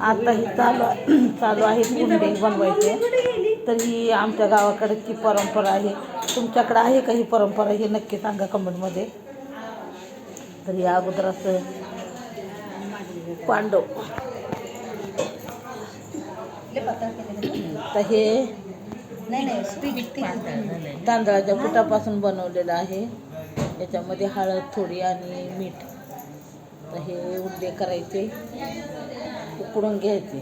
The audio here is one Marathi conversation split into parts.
आता ही चालू चालू आहे कुंडे बनवायचे. तर ही आमच्या गावाकडची परंपरा आहे. तुमच्याकडे आहे का ही परंपरा? हे नक्की सांगा कमेंटमध्ये. तर या अगोदर असं पांडव. तर हे तांदळाच्या पिठापासून बनवलेलं आहे. याच्यामध्ये हळद थोडी आणि मीठ. तर हे उड्डे करायचे. उकडून घ्यायचे.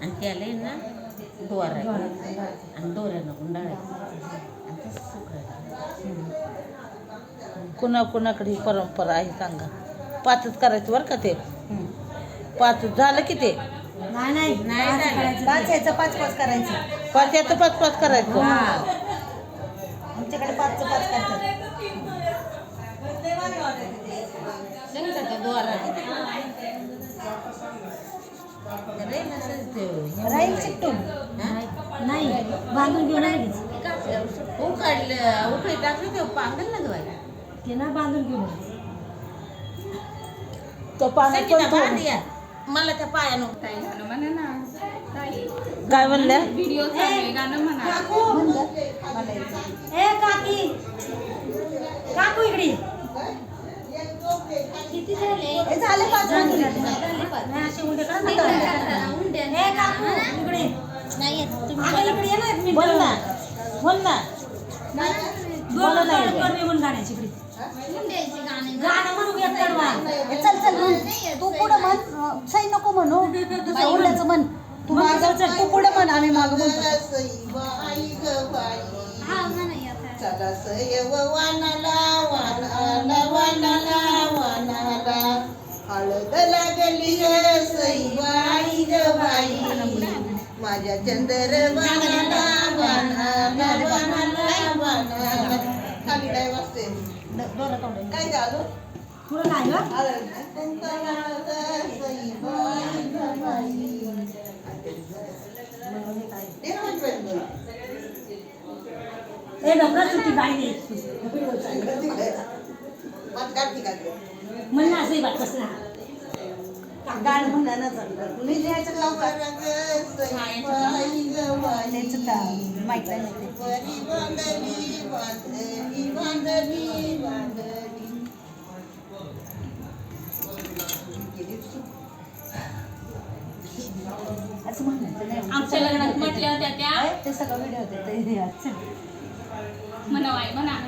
आणि त्याला आहे ना दोरा आणि दोऱ्यानं गुंडाळायचं आणि तसं सुकवायचं. कुणा कुणाकडे ही परंपरा आहे सांगा. पाचच करायचं बरं का ते? पाच झालं की ते? नाही नाही. नाही झालं. पाच याचं पाच पाच करायचं. पाच याचं पाच पाच करायचं. आमच्याकडे पाचचं पाच करतात. शेंगदाण्याचा दोरा रे नसेल ते राहील चिकटून हा? नाही बांधून घेऊन आलीच उकडलं उकळी टाकली ते पांगल ना धुवायला ते ना बांधून घेऊन तो पाण्यात संगीता पण बांध थोडं- या मला त्या पायानं ताई गाणं म्हणा ना ताई काय म्हणल्या व्हिडिओ चालू आहे गाणं म्हणा ए काकी काकू इकडे किती झाले हे झाले पाच. नाही, ना नाही. बोल. ना बोल ना. कर मी म्हणून गाण्याची गाणे. गाणं म्हणू ए, चल चल म्हण. तू पुढं म्हण. सई नको म्हणू. दुसरं उंड्याचं म्हण. तू मागं चल तू पुढं म्हण आम्ही मागं म्हणतो हा म्हणा येत आहे. हळद लागली सईबाई ग बाई माझ्या चंदर वानाला वानाला वानाला खाली काय वाजते दोरं नाही. ग बाई ए सुट्टी मग असंही गाणं म्हणा ना चाललं मी लिहायचं त्याचं का? माहीत असं म्हणायचं नाही. आमच्या लग्नात म्हटल्या होत्या त्या. ते सगळं व्हिडिओ होते. ते आज. म्हणा आई म्हणा.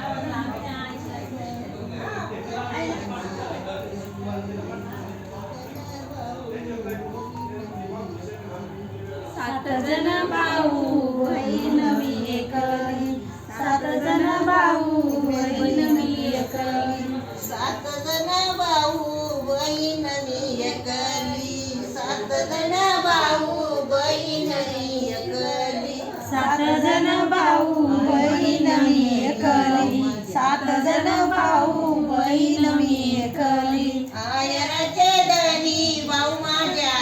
सात जण भाऊ बहीण मी एकली. सात जण भाऊ बहीण मी एकली. सात जण भाऊ बहीण मी एकली. सात जण भाऊ बहीण मी एकली. सात जण भाऊ बहीण मी एकली. सात जण भाऊ बहीण मी एकली. आयरचे धनी भाऊ माझ्या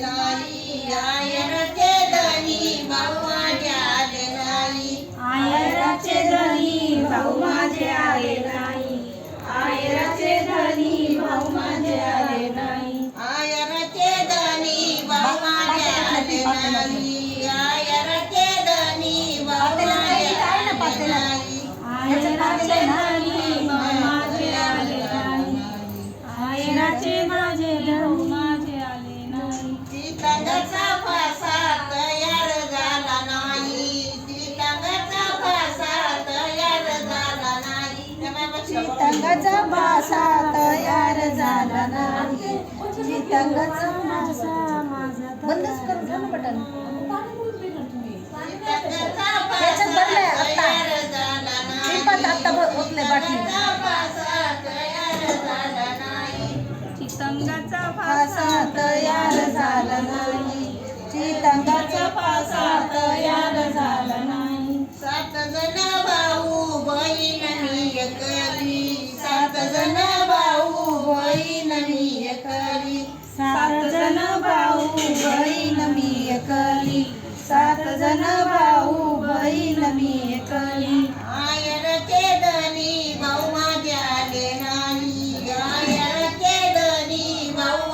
नाही. आयरचे भाऊ माझे आले नाही. आयराचे धनी भाऊ माझे आले नाही. आयरचे धनी भाऊ माझ्या आले नाही. आयरचे धनी भाऊ माझ्या आले नाही. भाषा तयार झाला नाही. चितंगाचा भाषा माझा बंदच करून ठेव ना बटन. त्याच्यात बनलंय बहीण भाऊ बहीण मी एकली धनी भाऊ आले धनी भाऊ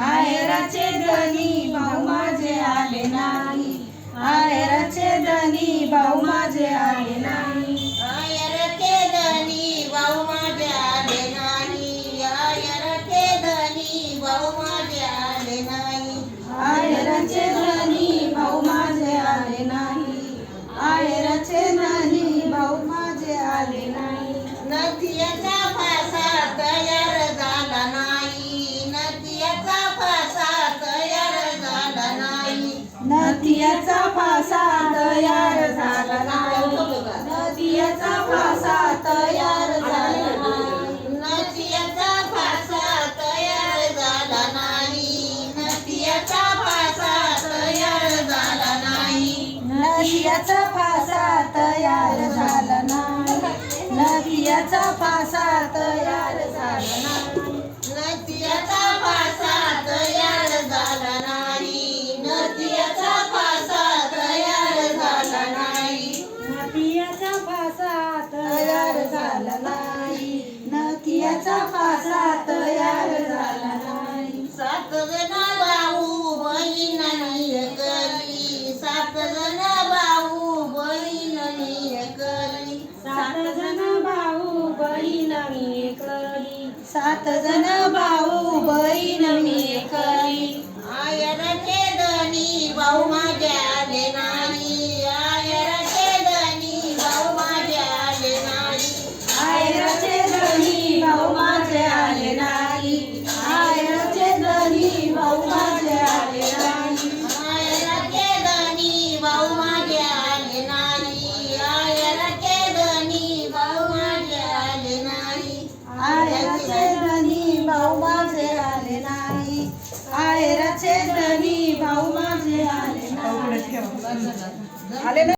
आले धनी भाऊ माझे आले नाही. आयराचे धनी भाऊ माझे आले नाही. नदियाचा फासा तयार झाला नाही. नदियाचा फासा तयार झाला नाही. नदियाचा तयार झाला नाही. नदियाचा फासा तयार झाला नाही. नदियाचा फासा तयार झाला नाही. नदियाचा फासा तयार झाला नाही. सात जण भाऊ. Aleluya.